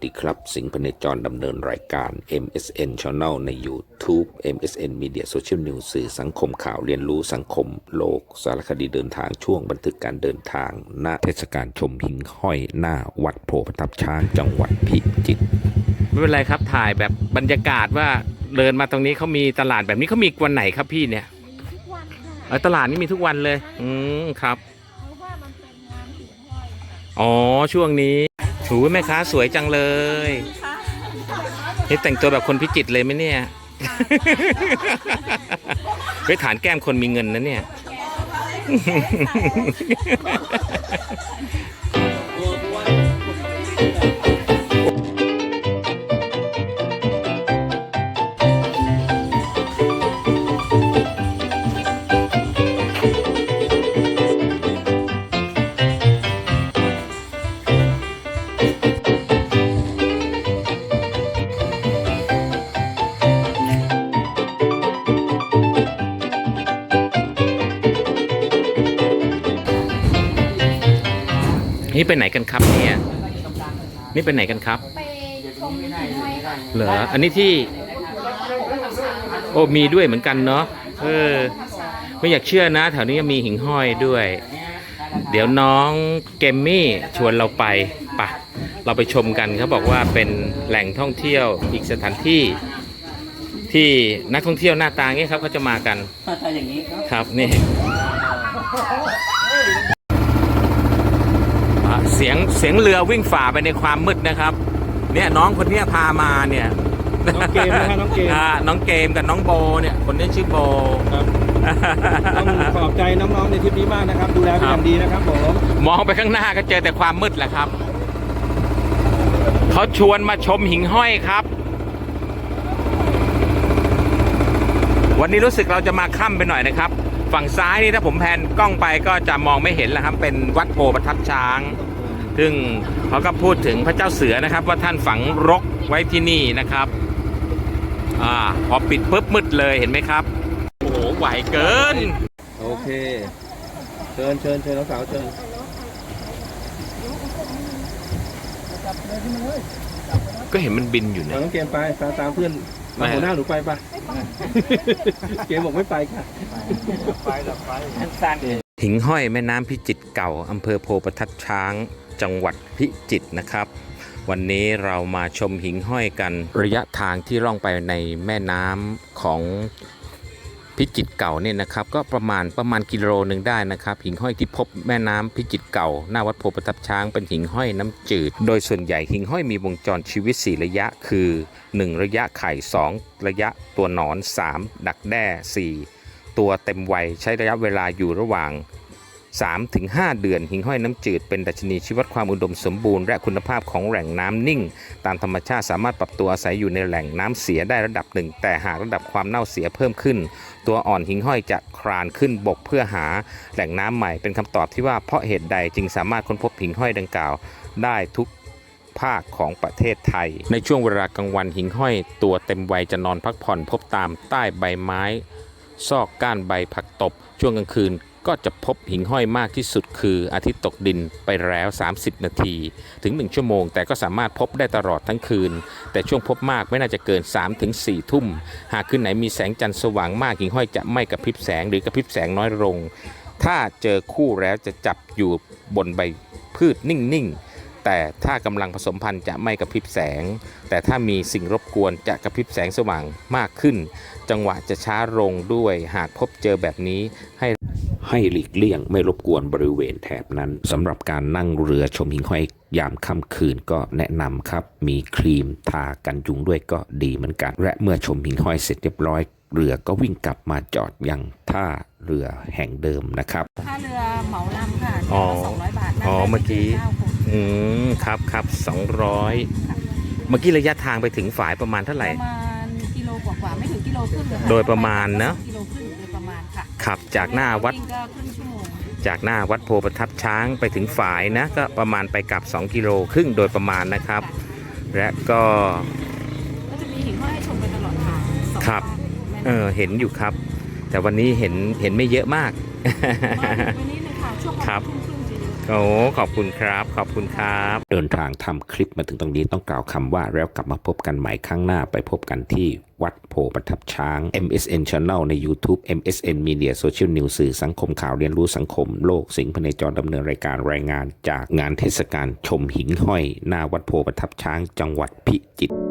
สวัสดีครับ สิงห์พเนจรดำเนินรายการ MSN Channel ใน YouTube MSN Media Social News สื่อสังคมข่าวเรียนรู้สังคมโลก สารคดีเดินทางช่วงบันทึกการเดินทางหน้าเทศกาลชมหิ่งห้อยหน้าวัดโพธิ์ประทับช้างจังหวัดพิจิตรไม่เป็นไรครับถ่ายแบบบรรยากาศว่าเดินมาตรงนี้เขามีตลาดแบบนี้เขามีวันไหนครับพี่เนี่ยทุกวันค่ะเออตลาดนี้มีทุกวันเลย อืมครับ เพราะว่ามันเป็นงานหิ่งห้อยค่ะ อ๋อช่วงนี้ ถูแม่ค้าสวยจังเลยนี่แต่งตัวแบบคนพิจิตรเลยไหมเนี่ยไปฐานแก้มคนมีเงินนะเนี่ย นี่ไปไหนกันครับเนี่ยนี่ไปไหนกันครับ ไปชมหิ่งห้อยค่ะเหรออันนี้ที่โอ้มีด้วยเหมือนกันเนาะเออ ไม่อยากเชื่อนะ แถวนี้มีหิ่งห้อยด้วย เดี๋ยวน้องเกมมี่ชวนเราไปปะเราไปชมกันเขาบอกว่าเป็นแหล่งท่องเที่ยวอีกสถานที่ที่นักท่องเที่ยวหน้าตาเงี้ยครับเขาจะมากันถ้าอย่างนี้ครับครับนี่อะเสียงเสียงเรือวิ่งฝ่าไปในความมืดนะครับ เนี่ยน้องคนเนี้ยพามาเนี่ยน้องเกมนะครับน้องเกม อ่าน้องเกมกับน้องโบเนี่ย คนนี้ชื่อโบ ครับ ต้องขอบใจน้องๆในทริปนี้มากนะครับ ดูแลเป็นอย่างดีนะครับผมมองไปข้างหน้าก็เจอแต่ความมืดแหละครับ เขาชวนมาชมหิ่งห้อยครับ วันนี้รู้สึกเราจะมาค่ำไปหน่อยนะครับ ฝั่งซ้ายนี่ถ้าผมแพนกล้องไปก็จะมองไม่เห็นแล้วครับ เป็นวัดโพประทับช้าง ซึ่งเขาก็พูดถึงพระเจ้าเสือนะครับ ว่าท่านฝังรกไว้ที่นี่นะครับอ่าพอปิดปุ๊บมืดเลยเห็นไหมครับ โอ้โหไหวเกิน โอเค เชิญเชิญเชิญน้องสาวเชิญก็เห็นมันบินอยู่เอาเนี่ยน้องเกมไปตามตามเพื่อนไม่มาหัวหน้าหนูไปปะเกมบอกไม่ไปค่ะสั้น หิงห้อยแม่น้ำพิจิตรเก่าอำเภอโพประทับช้าง จังหวัดพิจิตรนะครับ วันนี้เรามาชมหิงห้อยกันระยะทางที่ล่องไปในแม่น้ำของพิจิตรเก่าเนี่ยนะครับ ก็ประมาณประมาณกิโลหนึ่งได้นะครับ หิงห้อยที่พบแม่น้ำพิจิตรเก่า หน้าวัดโพประทับช้างเป็นหิงห้อยน้ำจืด โดยส่วนใหญ่หิงห้อยมีวงจรชีวิต 4 ระยะคือ 1 ระยะไข่ 2 ระยะตัวหนอน 3 ดักแด้ 4 ตัวเต็มวัยใช้ระยะเวลาอยู่ระหว่าง 3-5 เดือน หิ่งห้อยน้ำจืดเป็นดัชนีชีวัดความอุดมสมบูรณ์และคุณภาพของแหล่งน้ำนิ่ง ตามธรรมชาติสามารถปรับตัวอาศัยอยู่ในแหล่งน้ำเสียได้ระดับหนึ่ง แต่หากระดับความเน่าเสียเพิ่มขึ้น ตัวอ่อนหิ่งห้อยจะคลานขึ้นบกเพื่อหาแหล่งน้ำใหม่เป็นคำตอบที่ว่าเพราะเหตุใดจึงสามารถค้นพบหิ่งห้อยดังกล่าวได้ทุกภาคของประเทศไทย ในช่วงเวลากลางวันหิ่งห้อย ตัวเต็มวัยจะนอนพักผ่อนพบตามใต้ใบไม้ ซอกก้านใบผักตบ ช่วงกลางคืนก็จะพบหิ่งห้อยมากที่สุดคืออาทิตย์ตกดินไปแล้ว 30 นาที ถึง 1 ชั่วโมง แต่ก็สามารถพบได้ตลอดทั้งคืน แต่ช่วงพบมากไม่น่าจะเกิน 3-4ทุ่ม หากคืนไหนมีแสงจันทร์สว่างมากหิ่งห้อยจะไม่กระพริบแสงหรือกระพริบแสงน้อยลง ถ้าเจอคู่แล้วจะจับอยู่บนใบพืชนิ่งๆ แต่ถ้ากำลังผสมพันธุ์จะไม่กระพริบแสง แต่ถ้ามีสิ่งรบกวนจะกระพริบแสงสว่างมากขึ้น จังหวะจะช้าลงด้วยหากพบเจอแบบนี้ให้ให้หลีกเลี่ยงไม่รบกวนบริเวณแถบนั้นสำหรับการนั่งเรือชมหิ่งห้อยยามค่ำคืนก็แนะนำครับ มีครีมทากันยุงด้วยก็ดีเหมือนกัน และเมื่อชมหิ่งห้อยเสร็จเรียบร้อยเรือก็วิ่งกลับมาจอดยังท่าเรือแห่งเดิมนะครับค่าเรือเหมาลำค่ะอ๋อสองร้อยบาทนั่งอ๋อได้เมื่อกี้ เก้าคนอืมครับครับ200เมื่อกี้ระยะทางไปถึงฝายประมาณเท่าไหปร่ ระมาณกิโลกว่าๆไม่ถึงกิโลครึ่งเลยค่โดยประมาณนะ กิโลครึ่งโดยประมาณค่ะขับจากหน้าวัดวิ่งก็ครึ่งชั่วโมงจากหน้าวัดโพประทับช้างไปถึงฝายนะ ก็ประมาณไปกลับ 2 กิโลครึ่งโดยประมาณนะครับ และก็ ก็จะมีหิ่งห้อยให้ชมไปตลอดทางสองครับด้านเออเห็นอยู่ครับ แต่วันนี้เห็นเห็นไม่เยอะมาก มาถึงไปนิดนึงค่ะช่วงประครัมาบณทุ่ม โอ้ขอบคุณครับ ขอบคุณครับ เดินทางทำคลิปมาถึงตรงนี้ต้องกล่าวคำว่าแล้วกลับมาพบกันใหม่ครั้งหน้าไปพบกันที่วัดโพประทับช้าง MSN Channel ใน YouTube MSN Media Social News สื่อสังคมข่าวเรียนรู้สังคมโลกสิงห์พเนจรดำเนินรายการรายงาน จากงานเทศกาลชมหิ่งห้อย หน้าวัดโพประทับช้างจังหวัดพิจิตร